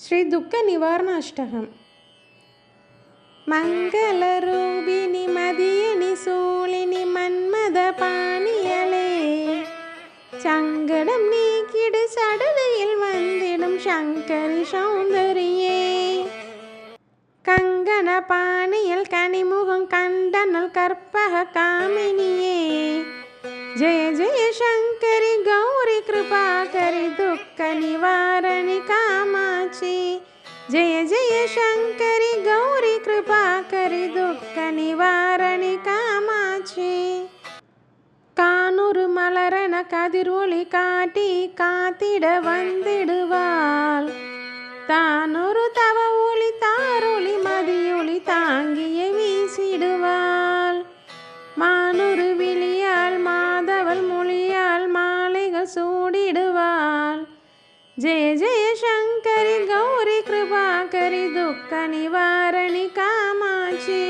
శ్రీ దుఃఖ నివారణాష్టకం மங்களரூபிணி மதியணி சூழினி மன்மத பாணியலே சங்கடம் நீக்கிடு சடலையில் வந்திடும் சங்கரி சௌந்தரியே கங்கண பாணியில் கனிமுகம் கண்டனல் கற்பக காமினியே ஜெய சங்கரி கௌரி கிருபாகரி துக்க நிவாரணி காமாட்சி கானூறு மலரன கதிர் ஒளி காட்டி காத்திட வந்திடுவாள் தானொரு தவ ஒளி தாரொளி மதியொளி தாங்கிய வீசிடுவாள் மானொரு விழியால் மாதவள் மொழியால் மாலைகள் சூடிடுவாள் ஜெய ஜெய దుఃఖ నివారణి நிவாரணி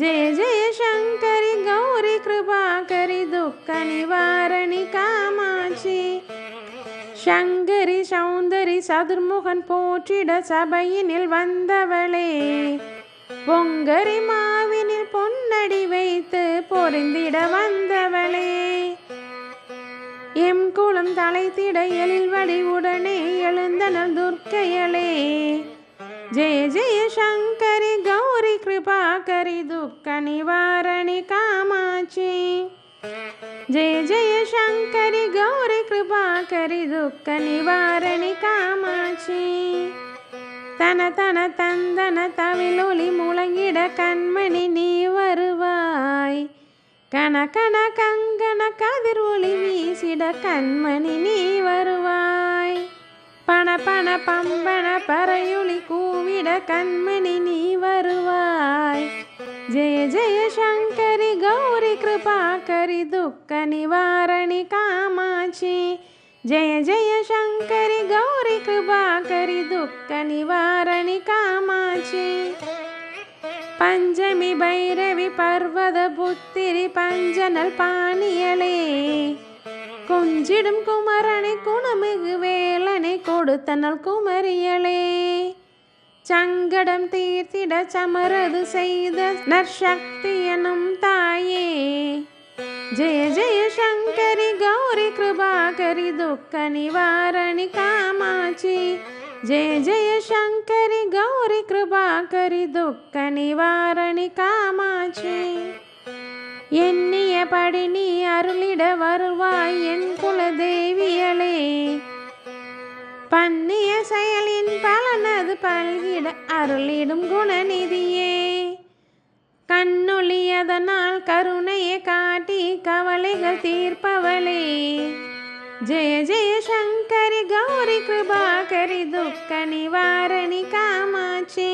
జయ జయ శంకరి గౌరి కృపాకరి దుఃఖ నివారణి நிவாரணி காமாட்சி. சங்கரி சௌந்தரி சதுர்முகன் போற்றிட சபையினில் வந்தவளே. பொங்கரி மாவினில் பொன்னடி வைத்து பொருந்திட வந்தவளே. எம் குளம் தலைத்திட எழில் வடிவுடனே எழுந்தனல் துர்க்கையளே. ஜெய ஜெய சங்கரி கௌரி கிருபாகரி துக்க நிவாரணி காமாட்சி. ஜெய ஜெய சங்கரி கௌரி கிருபாகரி துக்க நிவாரணி காமாட்சி. தன தன தந்தன தவிலொளி முழங்கிட கண்மணி நீ வருவாய். கன கன கங்கன கதிர் ஒளி வீசிட கண்மணி நீ வருவாய். பண பண பம்பன பறையொளி கூவிட கண்மணி நீ வருவாய் ஜெய ஜெய சங்கரி கௌரி கிருபாகரி துக்க நிவாரணி காமாட்சி ஜெய ஜெய சங்கரி கௌரி கிருபாகரி துக்க நிவாரணி காமாட்சி பஞ்சமி பைரவி பர்வத புத்திரி பஞ்சனல் பாணியலே கொஞ்சிடும் குமரனை குணமிகு வேலனை கொடுத்தனல் குமரியளே சங்கடம் தீர்த்திட சமரது செய்த நற்சக்தி எனும் தாயே ஜெய ஜெய சங்கரி கௌரி கிருபாகரி துக்க நிவாரணி காமாட்சி ஜெய ஜெய சங்கரி கௌரி கிருபாகரி துக்க நிவாரணி காமாட்சி படி நீ அருளிட வருவாய் என் குலதேவியளே பண்ணிய செயலின் பலனது பல்கிட அருளிடும் குணநிதியே. கண்ணொளியதனால் கருணையை காட்டி கவலைகள் தீர்ப்பவளே. ஜெய ஜெய சங்கரி கௌரி கிருபாகரி துக்க நிவாரணி காமாட்சி.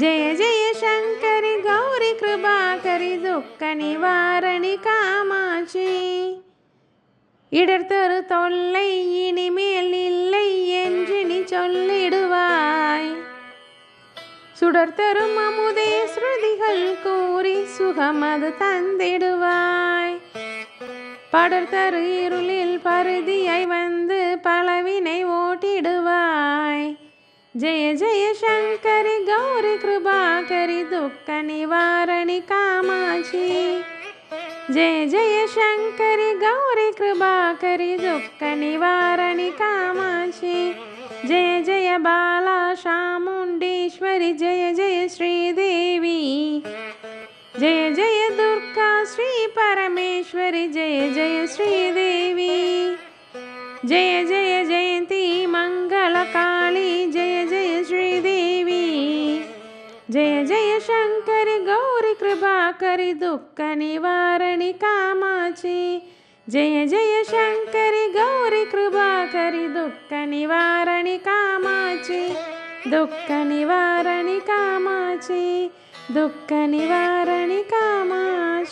ஜெய ஜெய சங்கரி கௌரி கிருபா நிவாரணி காமாட்சி. இடர்தரு தொல்லை இனிமேல் இல்லை என்று நீ சொல்லிடுவாய். சுடர்தரும் அமுதே ஸ்ருதிகள் கூறி சுகமது தந்திடுவாய். படர் இருளில் பருதியை வந்து பலவினை ஓட்டிடுவாய். జయ జయ శంకరి గౌరి కృపాకరి దుఃఖ నివారణి కామాక్షి. జయ జయ శంకరి గౌరి కృపాకరి దుఃఖ నివారణి కామాక్షి. జయ జయ బాలా చాముండేశ్వరి జయ జయ శ్రీదేవి ी दुख निवाणि कमा जय जय शङ्करि गौरी कृपा दुख निवाणि कमा दुख निवाणि कमा दुख निवाणि कमा